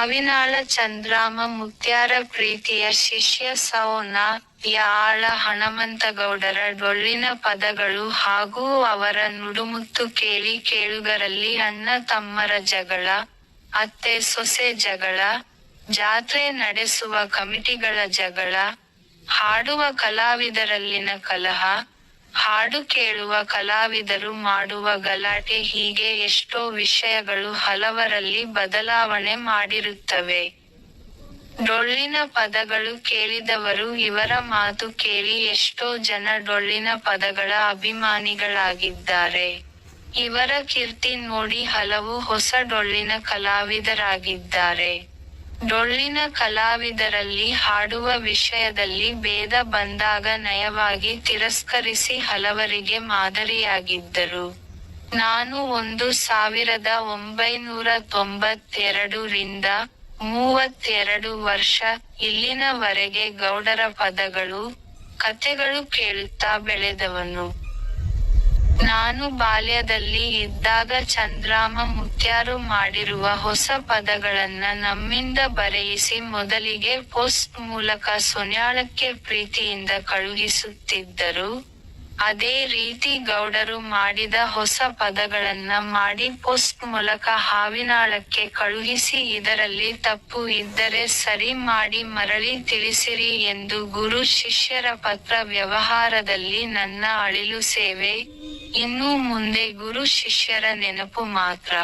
ಹಾವಿನಾಳ ಚಂದ್ರಾಮ ಮುತ್ಯಾರ ಪ್ರೀತಿಯ ಶಿಷ್ಯ ಸೌನ, ಯಾಳ ಹಣಮಂತಗೌಡರ ಡೊಳ್ಳಿನ ಪದಗಳು ಹಾಗೂ ಅವರ ನುಡುಮುತ್ತು ಕೇಳಿ ಕೇಳುಗರಲ್ಲಿ ಅಣ್ಣ ತಮ್ಮರ ಜಗಳ, ಅತ್ತೆ ಸೊಸೆ ಜಗಳ, ಜಾತ್ರೆ ನಡೆಸುವ ಕಮಿಟಿಗಳ ಜಗಳ, ಹಾಡುವ ಕಲಾವಿದರಲ್ಲಿನ ಕಲಹ ಹಾಡು ಕೇಳುವ ಕಲಾವಿದರು ಮಾಡುವ ಗಲಾಟೆ ಹೀಗೆ ಎಷ್ಟೋ ವಿಷಯಗಳು ಹಲವರಲ್ಲಿ ಬದಲಾವಣೆ ಮಾಡಿರುತ್ತವೆ. ಡೊಳ್ಳಿನ ಪದಗಳು ಕೇಳಿದವರು ಇವರ ಮಾತು ಕೇಳಿ ಎಷ್ಟೋ ಜನ ಡೊಳ್ಳಿನ ಪದಗಳ ಅಭಿಮಾನಿಗಳಾಗಿದ್ದಾರೆ. ಇವರ ಕೀರ್ತಿ ನೋಡಿ ಹಲವು ಹೊಸ ಡೊಳ್ಳಿನ ಕಲಾವಿದರಾಗಿದ್ದಾರೆ. ಡೊಳ್ಳಿನ ಕಲಾವಿದರಲ್ಲಿ ಹಾಡುವ ವಿಷಯದಲ್ಲಿ ಭೇದ ಬಂದಾಗ ನಯವಾಗಿ ತಿರಸ್ಕರಿಸಿ ಹಲವರಿಗೆ ಮಾದರಿಯಾಗಿದ್ದರು. ನಾನು ಒಂದು ಸಾವಿರದ ಒಂಬೈನೂರ ತೊಂಬತ್ತೆರಡು ರಿಂದ ಮೂವತ್ತೆರಡು ವರ್ಷ ಇಲ್ಲಿನವರೆಗೆ ಗೌಡರ ಪದಗಳು ಕತೆಗಳು ಕೇಳುತ್ತಾ ಬೆಳೆದವನು. ನಾನು ಬಾಲ್ಯದಲ್ಲಿ ಇದ್ದಾಗ ಚಂದ್ರಾಮ ಮುತ್ಯಾರು ಮಾಡಿರುವ ಹೊಸ ಪದಗಳನ್ನ ನಮ್ಮಿಂದ ಬರೆಯಿಸಿ ಮೊದಲಿಗೆ ಪೋಸ್ಟ್ ಮೂಲಕ ಸೊನ್ಯಾಳಕ್ಕೆ ಪ್ರೀತಿಯಿಂದ ಕಳುಹಿಸುತ್ತಿದ್ದರು. ಅದೇ ರೀತಿ ಗೌಡರು ಮಾಡಿದ ಹೊಸ ಪದಗಳನ್ನ ಮಾಡಿ ಪೋಸ್ಟ್ ಮೂಲಕ ಹಾವಿನಾಳಕ್ಕೆ ಕಳುಹಿಸಿ ಇದರಲ್ಲಿ ತಪ್ಪು ಇದ್ದರೆ ಸರಿ ಮಾಡಿ ಮರಳಿ ತಿಳಿಸಿರಿ ಎಂದು ಗುರು ಶಿಷ್ಯರ ಪತ್ರ ವ್ಯವಹಾರದಲ್ಲಿ ನನ್ನ ಅಳಿಲು ಸೇವೆ. ಇನ್ನು ಮುಂದೆ ಗುರು ಶಿಷ್ಯರ ನೆನಪು ಮಾತ್ರ.